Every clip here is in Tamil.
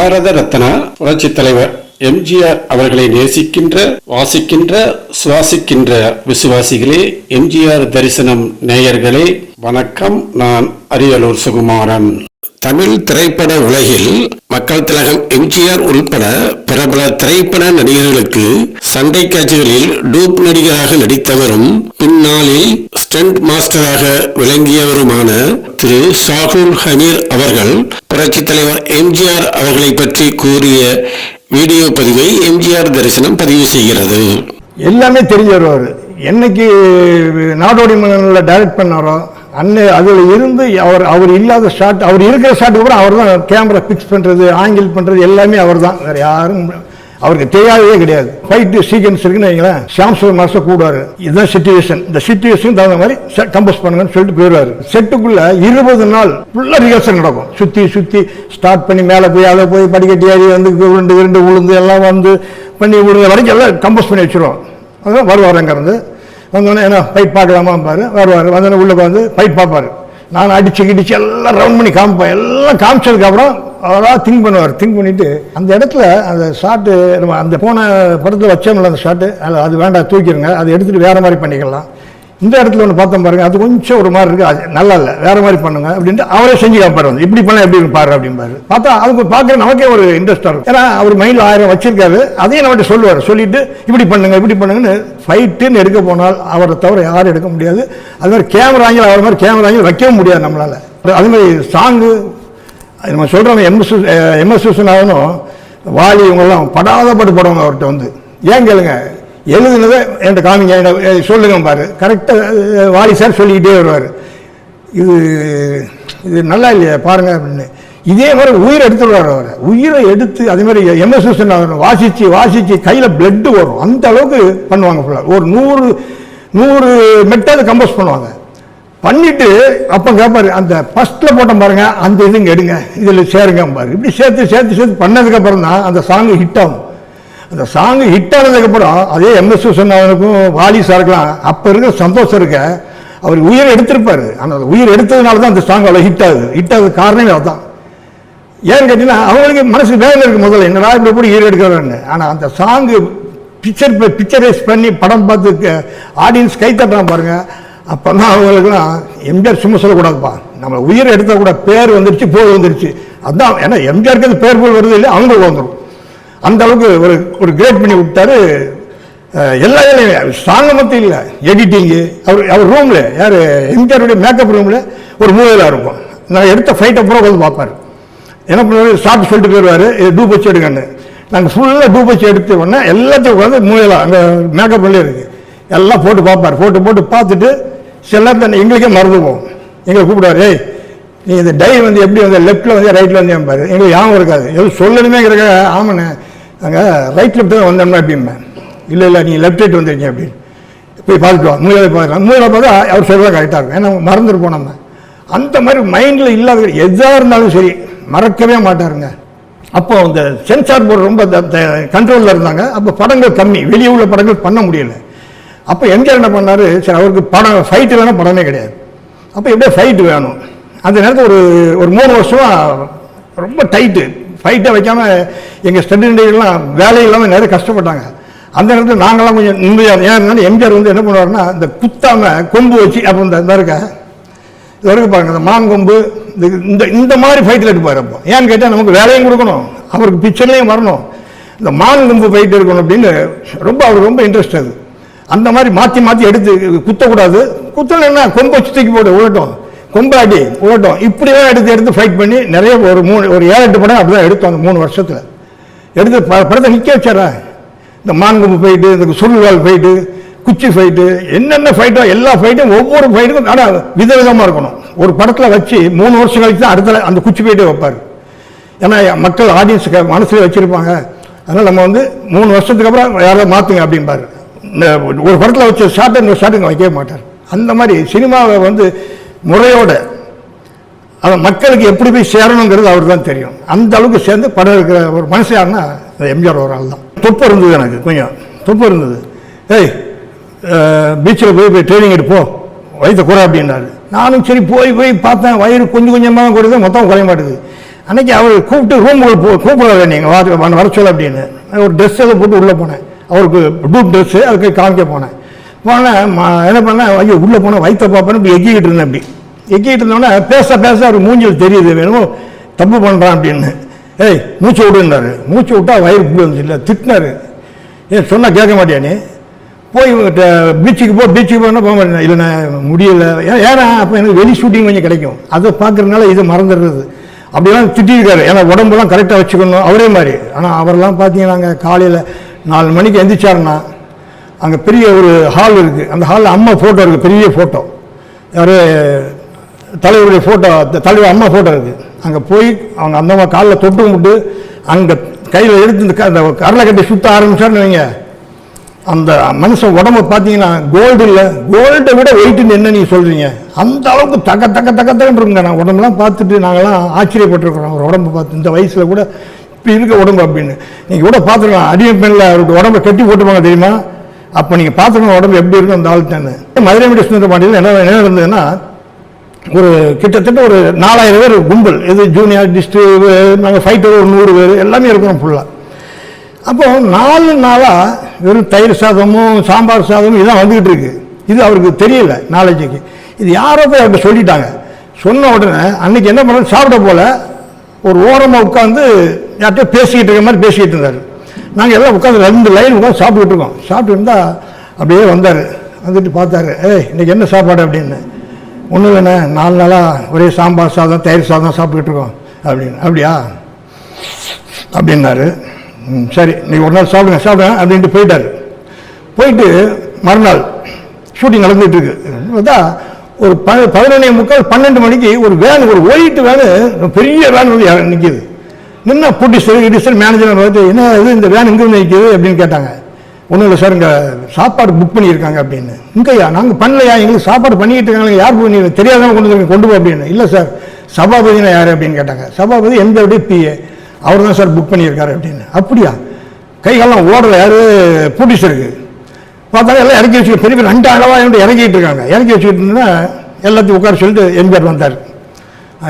பாரத ரத்னா புரட்சி தலைவர் எம்ஜிஆர் அவர்களை நேசிக்கின்ற வாசிக்கின்ற சுவாசிக்கின்ற விசுவாசிகளே எம்ஜிஆர் தரிசனம் நேயர்களே வணக்கம். நான் அரியலூர் சுகுமாரன். தமிழ் திரைப்பட உலகில் மக்கள் திலகம் எம்ஜிஆர் உள்பட பிரபல திரைப்பட நடிகர்களுக்கு சண்டை காட்சிகளில் டூப் நடிகராக நடித்தவரும் பின்னாளில் ஸ்டண்ட் மாஸ்டராக விளங்கியவருமான திரு ஷாகுல் ஹமீர் அவர்கள் புரட்சித் தலைவர் எம்ஜிஆர் அவர்களை பற்றி கூறிய வீடியோ பதிவை எம்ஜிஆர் தரிசனம் பதிவு செய்கிறது. எல்லாமே தெரிஞ்சவர் என்னைக்கு நாடோடி மன்னனில் டைரக்ட் பண்ணாரோ அன்னை அதில் இருந்து அவர் அவர் இல்லாத ஷாட் அவர் இருக்கிற ஷாட்டுக்கு அப்புறம் அவர் தான் கேமரா ஃபிக்ஸ் பண்ணுறது ஆங்கிள் பண்ணுறது எல்லாமே அவர் தான் வேறு யாரும் அவருக்கு தெரியாததே கிடையாது. ஃபைட்டு சீக்வன்ஸ் இருக்குன்னு வைங்களேன் ஷாம் சுவர் மாஸ்டர் கூடுவார். இதுதான் சுச்சுவேஷன் இந்த சுச்சுவேஷன் தகுந்த மாதிரி கம்போஸ் பண்ணுங்கன்னு சொல்லிட்டு போயிடுவார். செட்டுக்குள்ள இருபது நாள் ஃபுல்லாக ரிஹர்சல் நடக்கும். சுற்றி சுற்றி ஸ்டார்ட் பண்ணி மேலே போய் அதை போய் படிக்கட்டி ஏறி வந்து உருண்டு உருண்டு உளுந்து எல்லாம் வந்து பண்ணி விடுற வரைக்கும் எல்லாம் கம்போஸ் பண்ணி வச்சுருவோம். அதுதான் வருவார் அங்கேருந்து வந்தோடனே என்ன ஃபைட் பார்க்கலாமாம்பாரு வருவார். வந்தோடனே உள்ளே வந்து ஃபைட் பார்ப்பார். நான் அடிச்சு கிடிச்சு எல்லாம் ரவுண்ட் பண்ணி காமிப்பேன். எல்லாம் காமிச்சதுக்கப்புறம் அவராக திங்க் பண்ணுவார். திங்க் பண்ணிவிட்டு அந்த இடத்துல அந்த ஷாட்டு நம்ம அந்த போன படத்தில் வச்சோம்ல அந்த ஷாட்டு அது வேண்டாம் தூக்கிடுங்க அதை எடுத்துகிட்டு வேறு மாதிரி பண்ணிக்கலாம். இந்த இடத்துல ஒன்று பார்த்தோம் பாருங்க அது கொஞ்சம் ஒரு மாதிரி இருக்குது அது நல்லா இல்லை வேறு மாதிரி பண்ணுங்க அப்படின்ட்டு அவரே செஞ்சு காப்பாரு வந்து. இப்படி பண்ண எப்படி பாரு அப்படிம்பாரு. பார்த்தா அதுக்கு பார்க்குற நமக்கே ஒரு இன்ட்ரெஸ்டாக இருக்கும். ஏன்னா அவர் மைண்டில் ஆயிரம் வச்சிருக்காரு. அதையும் நம்மகிட்ட சொல்லுவார். சொல்லிட்டு இப்படி பண்ணுங்க இப்படி பண்ணுங்கன்னு ஃபைட்டுன்னு எடுக்க போனால் அவரை தவிர யாரும் எடுக்க முடியாது. அது மாதிரி கேமரா ஆங்கில் அவர் மாதிரி கேமரா ஆங்கில் வைக்கவும் முடியாது நம்மளால். அது மாதிரி சாங்கு நம்ம சொல்கிறோம் எம்எஸ் எம்எஸ் விஸ்வநாதனும் வாலி இவங்கெல்லாம் படாத பாட்டு போடுவாங்க அவர்கிட்ட வந்து. ஏன் கேளுங்க? எழுதுனதை என்கிட்ட காமிங்க என்கிட்ட சொல்லுங்க பாரு. கரெக்டாக வாலி சார் சொல்லிக்கிட்டே வருவார். இது இது நல்லா இல்லையா பாருங்க அப்படின்னு. இதே மாதிரி உயிரை எடுத்துடுவார் அவர். உயிரை எடுத்து அதே மாதிரி எம்எஸ் விஸ்வநாதன் வாசிச்சு கையில் பிளட்டு வரும். அந்த அளவுக்கு பண்ணுவாங்க ஃபுல்லாக ஒரு நூறு நூறு மெட்டாவது கம்போஸ் பண்ணுவாங்க. பண்ணிட்டு அப்போ கேட்பாரு அந்த ஃபஸ்ட்டில் போட்டோம் பாருங்க அந்த இதுங்க எடுங்க இதில் சேருங்க பாரு. இப்படி சேர்த்து சேர்த்து சேர்த்து பண்ணதுக்கப்புறம் தான் அந்த சாங் ஹிட் ஆகும். அந்த சாங் ஹிட் ஆனதுக்கப்புறம் அதே எம்எஸ் சொன்னவனுக்கும் வாலி இருக்கலாம் அப்போ இருக்கிற சந்தோஷம் இருக்க அவர் உயிரை எடுத்திருப்பார். ஆனால் உயிர் எடுத்ததுனால தான் அந்த சாங் அவ்வளோ ஹிட் ஆகுது. ஹிட் ஆகுது காரணமே அதுதான் ஏன்னு கேட்டீங்கன்னா அவங்களுக்கு மனசு வேதனை இருக்கு முதல்ல என்னடா இப்படி கூட உயிர் எடுக்கிறேன்னு ஆனால் அந்த சாங்கு பிக்சர் பிக்சரைஸ் பண்ணி படம் பார்த்து ஆடியன்ஸ் கை தட்டுறான் பாருங்க அப்போ தான் அவங்களுக்குலாம் எம்ஜிஆர் சும்மா சொல்லக்கூடாதுப்பா. நம்ம உயிர் எடுத்தால் கூட பேர் வந்துருச்சு போர் வந்துருச்சு. அதுதான் ஏன்னா எம்ஜிஆருக்கு பேர் போல் வருது இல்லை அவங்களுக்கு வந்துடும் அந்த அளவுக்கு ஒரு ஒரு கிரேட் பண்ணி விட்டாரு. எல்லா வேலையும் சாங்க மட்டும் இல்லை எடிட்டிங்கு அவர் அவர் ரூமில் யார் எம்ஜிஆருடைய மேக்கப் ரூமில் ஒரு மூலையில் இருக்கும். நான் எடுத்த ஃபைட்டை பூரா வந்து பார்ப்பார். என்ன பண்ணுவார்? ஷார்ட் சொல்லிட்டு போயிடுவார். இது டூப் வச்சு எடுங்கன்னு. நாங்கள் ஃபுல்லாக டூப் வச்சு எடுத்த உடனே எல்லாத்தையும் உட்காந்து மூலையில் அங்கே மேக்கப் உள்ளே இருக்குது எல்லாம் போட்டு பார்ப்பார். போட்டு போட்டு பார்த்துட்டு சில நேரத்தில் எங்களுக்கே மறந்துவோம் எங்களை கூப்பிடுவார் ஏய் நீ இந்த டை வந்து எப்படி வந்து லெஃப்ட்டில் வந்து ரைட்டில் வந்து பாரு எங்களுக்கு ஞாபகம் இருக்காது. எதுவும் சொல்லணுமேங்கிறக்க ஆமாண்ணே. நாங்கள் ரைட் லெஃப்ட் தான் வந்தோம்னா அப்படிம்பேன் இல்லை இல்லை நீங்கள் லெஃப்ட் ரைட் வந்துருக்கீங்க அப்படின்னு போய் பார்த்துட்டு வா. மூலையில் பார்க்கலாம் மூலையில் பார்த்தா அவர் சொல்கிறதா கரெக்டாக இருக்கும். ஏன்னா மறந்துருப்போம் நம்ம அந்த மாதிரி மைண்டில் இல்லாத எதாக இருந்தாலும் சரி மறக்கவே மாட்டாருங்க. அப்போ அந்த சென்சார் போர்டு ரொம்ப கண்ட்ரோலில் இருந்தாங்க. அப்போ படங்கள் கம்மி. வெளியே உள்ள படங்கள் பண்ண முடியல. அப்போ எம்ஜிஆர் என்ன பண்ணாரு சரி அவருக்கு படம் ஃபைட்டு வேணும் படமே கிடையாது. அப்போ எப்படியோ ஃபைட்டு வேணும். அந்த நேரத்தில் ஒரு ஒரு மூணு வருஷமாக ரொம்ப டைட்டு ஃபைட்டை வைக்காமல் எங்கள் ஸ்டெண்டிலாம் வேலை இல்லாமல் நிறைய கஷ்டப்பட்டாங்க. அந்த நேரத்தில் நாங்களாம் கொஞ்சம் நிம்மதியாக ஏன் எம்ஜிஆர் வந்து என்ன பண்ணுவாருன்னா இந்த குத்தாம கொம்பு வச்சு அப்போ இந்த இந்த இருக்க? இது வரைக்கும் பாருங்கள் இந்த மாங்கொம்பு இந்த இந்த இந்த மாதிரி ஃபைட்டில் எடுப்பார் அப்போ. ஏன்னு கேட்டால் நமக்கு வேலையும் கொடுக்கணும். அவருக்கு பிக்சர்லேயும் வரணும். இந்த மாங்கொம்பு ஃபைட் இருக்கணும் அப்படின்னு ரொம்ப அவருக்கு ரொம்ப இன்ட்ரெஸ்ட் அது. அந்த மாதிரி மாற்றி மாற்றி எடுத்து குத்தக்கூடாது. குத்தலைன்னா கொம்பு வச்சு தூக்கி போட்டு விழட்டும் கொண்டாடி ஓட்டம் இப்படியே எடுத்து எடுத்து ஃபைட் பண்ணி நிறைய ஒரு மூணு ஒரு ஏழு எட்டு படம் அப்படி தான் எடுத்தோம் அந்த மூணு வருஷத்தில். எடுத்து ப படத்தை நிற்க வச்சாரா இந்த மான்கொம்பு ஃபைட்டு இந்த சுருள்வால் ஃபைட்டு குச்சி ஃபைட்டு என்னென்ன ஃபைட்டோ எல்லா ஃபைட்டும் ஒவ்வொரு ஃபைட்டுக்கும் ஆனால் விதவிதமாக இருக்கணும். ஒரு படத்தில் வச்சு மூணு வருஷம் கழிச்சு தான் அடுத்த அந்த குச்சி ஃபைட்டே வைப்பார். ஏன்னா மக்கள் ஆடியன்ஸுக்கு மனசில் வச்சுருப்பாங்க. அதனால் நம்ம வந்து மூணு வருஷத்துக்கு அப்புறம் யாராவது மாற்றுங்க அப்படிம்பாரு. இந்த ஒரு படத்தில் வச்ச ஷார்ட் இன்னொரு ஷார்ட்டுங்க வைக்கவே மாட்டார். அந்த மாதிரி சினிமாவை வந்து முறையோட. அதை மக்களுக்கு எப்படி போய் சேரணுங்கிறது அவர் தான் தெரியும். அந்த அளவுக்கு சேர்ந்து படம் இருக்கிற ஒரு மனுஷன் யாருன்னா எம்ஜிஆர் ஒரு ஆள் தான். துப்பு இருந்தது எனக்கு கொஞ்சம். தொப்பு இருந்தது. ஏய் பீச்சில் போய் போய் ட்ரைனிங் எடுப்போம் வயிற்று குறை அப்படின்னாரு. நானும் சரி போய் போய் பார்த்தேன். வயிறு கொஞ்சம் கொஞ்சமாக குறையுது மொத்தம் குறைய மாட்டேது அன்றைக்கி அவர் கூப்பிட்டு ரூமுக்குள்ள போ கூப்பிடாத நீங்கள் வர வர- சொல்ல அப்படின்னு. ஒரு ட்ரெஸ் எல்லாம் போட்டு உள்ளே போனேன். அவருக்கு டூப் ட்ரெஸ்ஸு அதுக்கு காமிக்க போனேன். போனால் மா என்ன பண்ணேன் ஐயோ உள்ளே போனால் வயிற்ற பார்ப்பேன் இப்படி எக்கிக்கிட்டு இருந்தேன் அப்படி. எக்கிக்கிட்டு இருந்தோடனே பேச பேச அவர் மூஞ்சில் தெரியுது வேணுமோ தப்பு பண்ணுறான் அப்படின்னு. ஏய் மூச்சு விடுன்னாரு மூச்சு விட்டா வயிறு புள்ளி வந்துச்சு இல்லை திட்டினாரு. ஏன் சொன்னால் கேட்க மாட்டியா போய் பீச்சுக்கு போ பீச்சுக்கு போனால் போக மாட்டேன் இல்லை நான் முடியல. ஏன் ஏன்னா அப்போ எனக்கு வெளி ஷூட்டிங் கொஞ்சம் கிடைக்கும். அதை பார்க்குறதுனால இதை மறந்துடுறது. அப்படிலாம் திட்டிருக்காரு ஏன்னா உடம்புலாம் கரெக்டாக வச்சுக்கணும் அவரே மாதிரி. ஆனால் அவரெல்லாம் பார்த்தீங்கன்னாங்க காலையில் நாலு மணிக்கு எந்திரிச்சாருன்னா அங்கே பெரிய ஒரு ஹால் இருக்குது அந்த ஹாலில் அம்மா ஃபோட்டோ இருக்குது பெரிய ஃபோட்டோ யார்? தலைவருடைய ஃபோட்டோ தலைவர் அம்மா ஃபோட்டோ இருக்குது அங்கே போய் அவங்க அந்த அம்மா காலில் தொட்டு கும்பிட்டு அங்கே கையில் எடுத்து இந்த க- அந்த கரலை கட்டி சுத்த ஆரம்பிச்சான்னு வைங்க. அந்த மனுஷன் உடம்ப பார்த்தீங்கன்னா கோல்டு இல்லை. கோல்டை விட வெயிட்னு என்ன நீங்கள் சொல்கிறீங்க அந்த அளவுக்கு தக்க தக்க தக்க தக்கன்னு நான் உடம்புலாம் பார்த்துட்டு நாங்கள்லாம் ஆச்சரியப்பட்டிருக்கிறோம். அவர் உடம்பு பார்த்து இந்த வயசில் கூட இப்போ இருக்க உடம்பு அப்படின்னு. நீங்கள் கூட பார்த்துருக்கலாம். அடிமை பெண்ணில் அவருக்கு உடம்பை கட்டி போட்டுப்பாங்க தெரியுமா? அப்போ நீங்கள் பார்த்துக்கணும் உடம்பு எப்படி இருக்கும் அந்த ஆள்கிட்டன்னு மதுரை மீடிய சுந்தர பாண்டியில் என்ன என்ன இருந்ததுன்னா ஒரு கிட்டத்தட்ட ஒரு நாலாயிரம் பேர் கும்பல். இது ஜூனியர் டிஸ்ட்ரிக் நாங்கள் ஃபைட்டர் ஒரு நூறு பேர் எல்லாமே இருக்கிறோம் ஃபுல்லாக அப்போ நாலு நாளாக வெறும் தயிர் சாதமும் சாம்பார் சாதமும் இதான் வந்துக்கிட்டு இருக்கு. இது அவருக்கு தெரியல நாலேஜுக்கு இது யாரோ போய் அவர்கிட்ட சொல்லிட்டாங்க. சொன்ன உடனே அன்னைக்கு என்ன பண்ணுறது சாப்பிட போல ஒரு ஓரமாக உட்காந்து யார்கிட்ட பேசிக்கிட்டு இருக்க மாதிரி பேசிக்கிட்டு இருந்தார். நாங்கள் எல்லாம் உட்காந்து ரெண்டு லைன் உட்காந்து சாப்பிட்டுட்டு இருக்கோம். சாப்பிட்டு இருந்தால் அப்படியே வந்தார். வந்துட்டு பார்த்தாரு ஏய் இன்றைக்கி என்ன சாப்பாடு? அப்படின்னு. ஒன்றும் வேணே நாலு நாளாக ஒரே சாம்பார் சாதம் தயிர் சாதம் சாப்பிட்டுட்டு இருக்கோம். அப்படின்னு. அப்படியா? அப்படின்னாரு. ம், சரி நீ ஒரு நாள் சாப்பிடுங்க சாப்பிடுங்க அப்படின்ட்டு போயிட்டார். போயிட்டு மறுநாள் ஷூட்டிங் நடந்துகிட்ருக்கு பார்த்தா ஒரு ப பதினொன்னே முக்கால் பன்னெண்டு மணிக்கு ஒரு வேன் ஒரு ஒயிட்டு வேனு பெரிய வேன் வந்து நிற்கிது என்ன நின்னா ப்ரொடியூசர் எடிசர் மேனேஜர் பார்த்து என்ன இது இந்த வேன் இங்கே நிற்கிது அப்படின்னு கேட்டாங்க. ஒன்றும் இல்லை சார் இங்கே சாப்பாடு புக் பண்ணியிருக்காங்க அப்படின்னு. இங்கேயா? நாங்கள் பண்ணலையா? எங்களுக்கு சாப்பாடு பண்ணிக்கிட்டு இருக்காங்க யார் பண்ணி தெரியாதவங்க கொண்டு வந்து கொண்டு போ அப்படின்னு. இல்லை சார் சபாபதினா யார்? அப்படின்னு கேட்டாங்க. சபாபதி எந்த பிஏ அவர் தான் சார் புக் பண்ணியிருக்காரு அப்படின்னு. அப்படியா? கைகாலாம் ஓடல யார்? ப்ரொடியூசருக்கு பார்த்தாலும் எல்லாம் இறக்கி வச்சு பெரிய பெரிய ரெண்டு அளவாக இறங்கிட்டு இறக்கிட்டு இருக்காங்க. இறக்கி வச்சுக்கிட்டு இருந்தா எல்லாத்தையும் உட்கார சொல்லிட்டு எம்ஜிஆர் வந்தார்.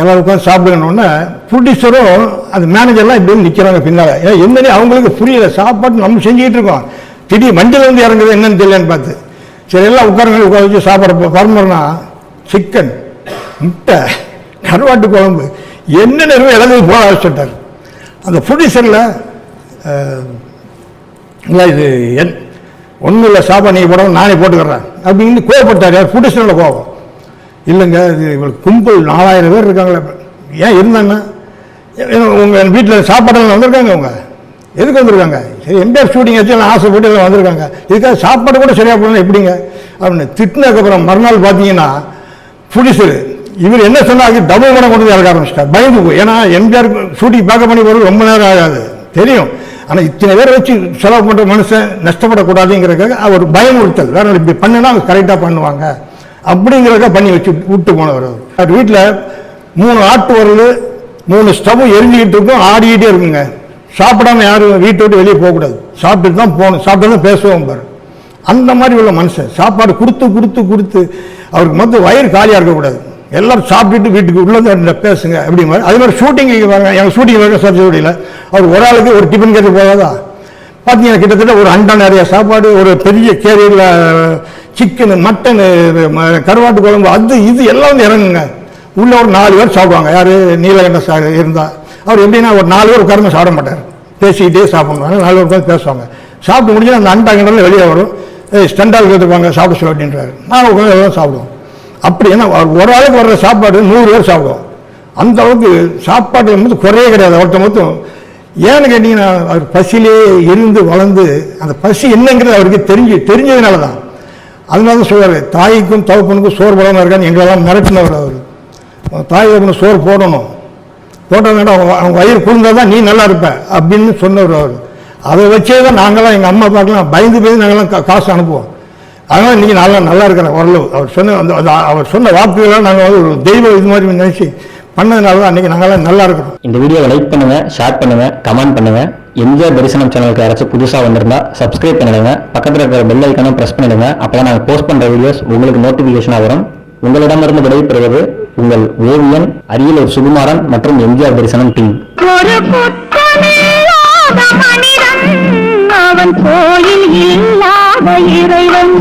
எல்லாரும் உட்காந்து சாப்பிடுங்கன்னொன்னே ப்ரொடியூசரும் அது மேனேஜர்லாம் இப்படி வந்து நிற்கிறாங்க பின்னால். ஏன்னா என்னன்னு அவங்களுக்கு புரியல. சாப்பாடு நம்ம செஞ்சுக்கிட்டு இருக்கோம். திடீர் மஞ்சள் வந்து இறங்குது என்னன்னு தெரியலன்னு பார்த்து. சரி எல்லாம் உட்காருங்க உட்கார வச்சு சாப்பிட பரம்பரைனா சிக்கன் முட்டை கருவாட்டு குழம்பு என்னென்ன இருக்கோ இழந்தது போக ஆரம்பிச்சுட்டார் அந்த ப்ரொடியூசரில் இல்லை இது என் ஒன்றும் இல்லை சாப்பாடு நீங்கள் போடணும் நானே போட்டுக்கிறேன். அப்படின்னு கோவப்பட்டார். யார்? ப்ரொடியூசரில் கோவம். இல்லைங்க இது இவங்களுக்கு கும்பல் நாலாயிரம் பேர் இருக்காங்களே. ஏன் இருந்தாங்க? உங்கள் வீட்டில் சாப்பாடெல்லாம் வந்திருக்காங்க அவங்க? எதுக்கு வந்திருக்காங்க? சரி எம்ஜிஆர் ஷூட்டிங் வச்சு எல்லாம் ஆசைப்பட்டு எல்லாம் வந்திருக்காங்க. இதுக்காக சாப்பாடு கூட சரியாக போடணும் எப்படிங்க? அப்படின்னு திட்டினதுக்கப்புறம் மறுநாள் பார்த்தீங்கன்னா ப்ரொடியூசர் இவர் என்ன சொன்னாங்க டபுள் மடம் கொண்டு வந்து இறக்க ஆரம்பிச்சிட்டார். பயந்து போய். ஏன்னா எம்ஜிஆர் ஷூட்டிங் பார்க்க பண்ணி போகிறது ரொம்ப நேரம் ஆகாது. தெரியும். ஆனால் இத்தனை பேரை வச்சு செலவு பண்ணுற மனுஷன் நஷ்டப்படக்கூடாதுங்கிறதுக்காக அவர் பயமுறுத்தல். வேற இப்படி பண்ணுனா அவங்க கரெக்டாக பண்ணுவாங்க. அப்படிங்கிறத பண்ணி வச்சு விட்டு போனவர் அவர். வீட்டில் மூணு ஆட்டு வரல் மூணு ஸ்டவ்வும் எரிஞ்சுக்கிட்டு இருக்கும் ஆடிக்கிட்டே இருக்குங்க. சாப்பிடாம யாரும் வீட்டை விட்டு வெளியே போகக்கூடாது. சாப்பிட்டுட்டு தான் போகணும். சாப்பிட்டு தான் பேசுவோம் பாரு. அந்த மாதிரி உள்ள மனுஷன். சாப்பாடு கொடுத்து கொடுத்து கொடுத்து அவருக்கு மொத்தம் வயிறு காலியாக இருக்கக்கூடாது. எல்லாரும் சாப்பிட்டுட்டு வீட்டுக்கு உள்ளே வந்து பேசுங்க அப்படி மாதிரி அதே மாதிரி ஷூட்டிங் வாங்க எங்கள் ஷூட்டிங் வாங்க சப்ஜெக்டில் அவர் ஒரு ஆளுக்கு ஒரு டிஃபன் கேட்டு போகாதா? பார்த்தீங்கன்னா கிட்டத்தட்ட ஒரு அண்டா நிறைய சாப்பாடு ஒரு பெரிய கேரியரில் சிக்கனு மட்டனு கருவாட்டு குழம்பு அது இது எல்லாம் வந்து இறங்குங்க. உள்ள ஒரு நாலு பேர் சாப்பிடுவாங்க. யார்? நீலகண்ட சார் இருந்தால் அவர் எப்படின்னா ஒரு நாலு பேர் உட்காரமே சாப்பிட மாட்டார். பேசிக்கிட்டே சாப்பிடுவாங்க நாலு பேர் உட்காந்து பேசுவாங்க. சாப்பிட்டு முடிஞ்சு அந்த அண்டா கிண்டல வெளியே வரும். ஏய் ஸ்டண்டால் கேட்டுப்பாங்க சாப்பிட சொல்ல அப்படின்றாரு. நாங்கள் உட்காந்து எல்லாம் சாப்பிடுவோம். அப்படி ஏன்னா ஒரு ஆளுக்கு வர்ற சாப்பாடு நூறு பேர் சாப்பிடுவோம். அந்த அளவுக்கு சாப்பாடு வந்து குறையே கிடையாது. ஒருத்த மொத்தம் ஏன்னு கேட்டீங்கன்னா அவர் பசியிலே இருந்து வளர்ந்து அந்த பசி என்னங்கிறது அவருக்கு தெரிஞ்சு தெரிஞ்சதுனால தான் அதனால தான் சொல்கிறார் தாய்க்கும் தகப்பனுக்கும் சோறு போடாமல் இருக்கான்னு எங்களெல்லாம் மிரட்டினவர் அவர். தாய் தகப்பனுக்கு சோறு போடணும். போட்டதுனால அவங்க வயிறு குழுந்தால் தான் நீ நல்லா இருப்ப அப்படின்னு சொன்னவர் அவர். அதை வச்சே தான் நாங்களாம் எங்கள் அம்மா பார்க்கலாம் பயந்து பயந்து நாங்களாம் கா- காசு அனுப்புவோம். அதனால் இன்றைக்கி நல்லா நல்லா இருக்கிறேன் ஓரளவு. அவர் சொன்ன அந்த அவர் சொன்ன வாக்குகள்லாம் நாங்கள் வந்து ஒரு தெய்வம் இது மாதிரி நினச்சி பண்ணதுனால தான் அன்றைக்கி நாங்களாம் நல்லா இருக்கிறோம். இந்த வீடியோவை லைக் பண்ணுங்க ஷேர் பண்ணுங்க கமெண்ட் பண்ணுங்க. எம்ஜிஆர் தரிசனம் சேனலுக்கு யாராச்சும் புதுசா வந்திருந்தா சப்ஸ்கிரைப் பண்ணிடுங்க. பக்கத்துல இருக்கிற பெல் ஐக்கானும் பிரஸ் பண்ணிடுங்க. அப்பதான் நாங்க போஸ்ட் பண்ற வீடியோஸ் உங்களுக்கு நோட்டிபிகேஷனா வரும். உங்களிடமிருந்து விடைபெறுவது உங்கள் ஓவியன் அரியலூர் சுகுமாரன் மற்றும் எம்ஜிஆர் தரிசனம் டீம் அவன் கோயில் இல்லாத இறைவன்.